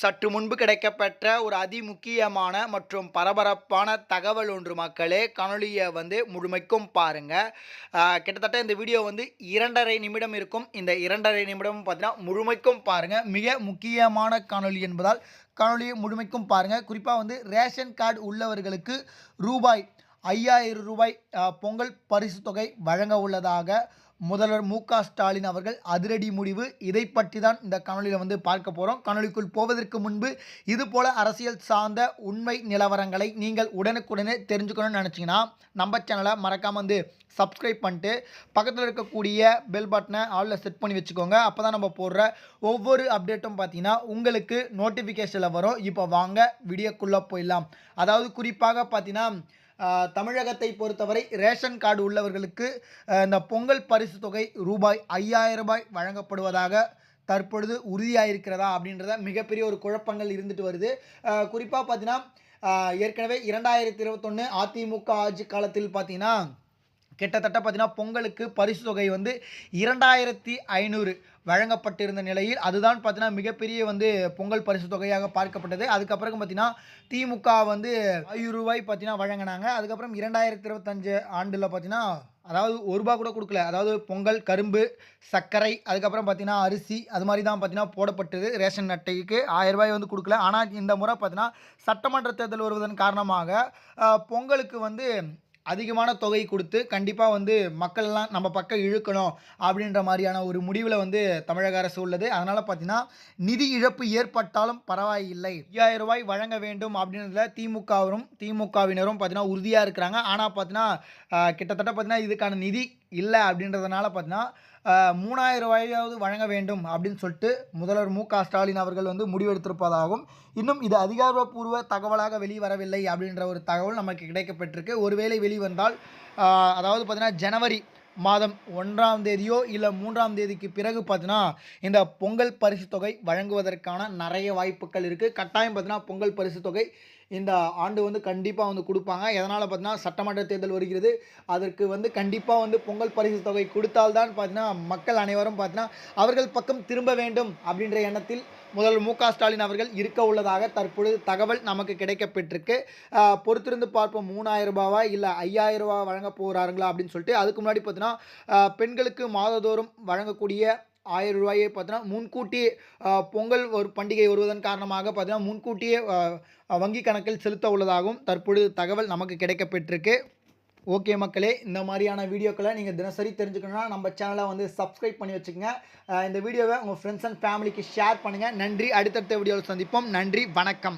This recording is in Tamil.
சற்று முன்பு கிடைக்கப்பெற்ற ஒரு அதிமுக்கியமான மற்றும் பரபரப்பான தகவல் ஒன்று மக்களே காணொலியை வந்து முழுமைக்கும் பாருங்க. கிட்டத்தட்ட இந்த வீடியோ வந்து இரண்டரை நிமிடம் இருக்கும். இந்த இரண்டரை நிமிடம் பார்த்தீங்கன்னா முழுமைக்கும் பாருங்க. மிக முக்கியமான காணொலி என்பதால் காணொலியை முழுமைக்கும் பாருங்க. குறிப்பாக வந்து ரேஷன் கார்டு உள்ளவர்களுக்கு ரூபாய் ஐயாயிரம் ரூபாய் பொங்கல் பரிசு தொகை வழங்க உள்ளதாக முதல்வர் மு ஸ்டாலின் அவர்கள் அதிரடி முடிவு. இதை பற்றி தான் இந்த காணொலியில் வந்து பார்க்க போகிறோம் காணொலிக்குள் போவதற்கு முன்பு இதுபோல் அரசியல் சார்ந்த உண்மை நிலவரங்களை நீங்கள் உடனுக்குடனே தெரிஞ்சுக்கணும்னு நினச்சிங்கன்னா நம்ம சேனலை மறக்காமல் வந்து சப்ஸ்கிரைப் பண்ணிட்டு பக்கத்தில் இருக்கக்கூடிய பெல் பட்டனை ஆளில் செட் பண்ணி வச்சுக்கோங்க. அப்போ தான் நம்ம போடுற ஒவ்வொரு அப்டேட்டும் பார்த்தீங்கன்னா உங்களுக்கு நோட்டிஃபிகேஷனில் வரும். இப்போ வாங்க வீடியோக்குள்ளே போயிடலாம். அதாவது குறிப்பாக பார்த்தீங்கன்னா தமிழகத்தை பொறுத்தவரை ரேஷன் கார்டு உள்ளவர்களுக்கு இந்த பொங்கல் பரிசு தொகை ரூபாய் ஐயாயிரம் ரூபாய் வழங்கப்படுவதாக தற்பொழுது உறுதியாயிருக்கிறதா அப்படின்றத மிகப்பெரிய ஒரு குழப்பங்கள் இருந்துட்டு வருது. குறிப்பாக பார்த்தீங்கன்னா ஏற்கனவே இரண்டாயிரத்தி இருபத்தொன்று அதிமுக ஆட்சி காலத்தில் பார்த்தீங்கன்னா கிட்டத்தட்ட பார்த்தீங்கன்னா பொங்கலுக்கு பரிசு தொகை வந்து இரண்டாயிரத்தி ஐநூறு வழங்கப்பட்டிருந்த நிலையில் அதுதான் பார்த்தீங்கன்னா மிகப்பெரிய வந்து பொங்கல் பரிசு தொகையாக பார்க்கப்பட்டது. அதுக்கப்புறம் பார்த்தீங்கன்னா திமுக வந்து ஆயிரம் ரூபாய் பார்த்தீங்கன்னா வழங்கினாங்க. அதுக்கப்புறம் இரண்டாயிரத்தி இருபத்தஞ்சு ஆண்டில் பார்த்தீங்கன்னா அதாவது ஒரு ரூபா கூட கொடுக்கல. அதாவது பொங்கல் கரும்பு சர்க்கரை அதுக்கப்புறம் பார்த்தீங்கன்னா அரிசி அது மாதிரி தான் பார்த்தீங்கன்னா போடப்பட்டது. ரேஷன் அட்டைக்கு ஆயிரம் ரூபாய் வந்து கொடுக்கல. ஆனால் இந்த முறை பார்த்தீங்கன்னா சட்டமன்ற தேர்தல் வருவதன் காரணமாக பொங்கலுக்கு வந்து அதிகமான தொகை கொடுத்து கண்டிப்பாக வந்து மக்கள்லாம் நம்ம பக்கம் இழுக்கணும் அப்படின்ற மாதிரியான ஒரு முடிவில் வந்து தமிழக அரசு உள்ளது. அதனால் பார்த்தீங்கன்னா நிதி இழப்பு ஏற்பட்டாலும் பரவாயில்லை. ஐயாயிரம் ரூபாய் வழங்க வேண்டும் அப்படின்றதுல திமுகவினரும் திமுகவினரும் பார்த்தீங்கன்னா உறுதியாக இருக்கிறாங்க. ஆனால் பார்த்தீங்கன்னா கிட்டத்தட்ட பார்த்தீங்கன்னா இதுக்கான நிதி இல்லை அப்படின்றதுனால பார்த்தீங்கன்னா மூணாயிரம் ரூபாயாவது வழங்க வேண்டும் அப்படின்னு சொல்லிட்டு முதல்வர் மு க ஸ்டாலின் அவர்கள் வந்து முடிவெடுத்திருப்பதாகவும் இன்னும் இது அதிகாரப்பூர்வ தகவலாக வெளிவரவில்லை அப்படின்ற ஒரு தகவல் நமக்கு கிடைக்கப்பட்டிருக்கு. ஒருவேளை வெளிவந்தால் அதாவது பார்த்தீங்கன்னா ஜனவரி மாதம் ஒன்றாம் தேதியோ இல்லை மூன்றாம் தேதிக்கு பிறகு பார்த்தீங்கன்னா இந்த பொங்கல் பரிசு தொகை வழங்குவதற்கான நிறைய வாய்ப்புகள் இருக்குது கட்டாயம் பார்த்தீங்கன்னா பொங்கல் பரிசு தொகை இந்த ஆண்டு வந்து கண்டிப்பாக வந்து கொடுப்பாங்க. எதனால் பார்த்தீங்கன்னா சட்டமன்ற தேர்தல் வருகிறது. அதற்கு வந்து கண்டிப்பாக வந்து பொங்கல் பரிசு தொகை கொடுத்தால்தான் பார்த்தீங்கன்னா மக்கள் அனைவரும் பார்த்தீங்கன்னா அவர்கள் பக்கம் திரும்ப வேண்டும் அப்படின்ற எண்ணத்தில் முதல்வர் மு ஸ்டாலின் அவர்கள் இருக்க உள்ளதாக தற்பொழுது தகவல் நமக்கு கிடைக்கப்பட்டிருக்கு பொறுத்திருந்து பார்ப்போம். மூணாயிரம் ரூபாவா இல்லை ஐயாயிரம் ரூபா வழங்க போகிறாருங்களா அப்படின்னு சொல்லிட்டு அதுக்கு முன்னாடி பார்த்தீங்கன்னா பெண்களுக்கு மாதந்தோறும் வழங்கக்கூடிய ஆயிரம் ரூபாயை பார்த்தீங்கன்னா முன்கூட்டியே பொங்கல் ஒரு பண்டிகை வருவதன் காரணமாக பார்த்தீங்கன்னா முன்கூட்டியே வங்கி கணக்கில் செலுத்த உள்ளதாகவும் தற்பொழுது தகவல் நமக்கு கிடைக்கப்பட்டிருக்கு. ஓகே மக்களே இந்த மாதிரியான வீடியோக்களை நீங்கள் தினசரி தெரிஞ்சுக்கணுன்னா நம்ம சேனலை வந்து சப்ஸ்கிரைப் பண்ணி வச்சுக்கோங்க. இந்த வீடியோவை உங்கள் ஃப்ரெண்ட்ஸ் அண்ட் ஃபேமிலிக்கு ஷேர் பண்ணுங்கள் நன்றி. அடுத்தடுத்த வீடியோவில் சந்திப்போம். நன்றி. வணக்கம்.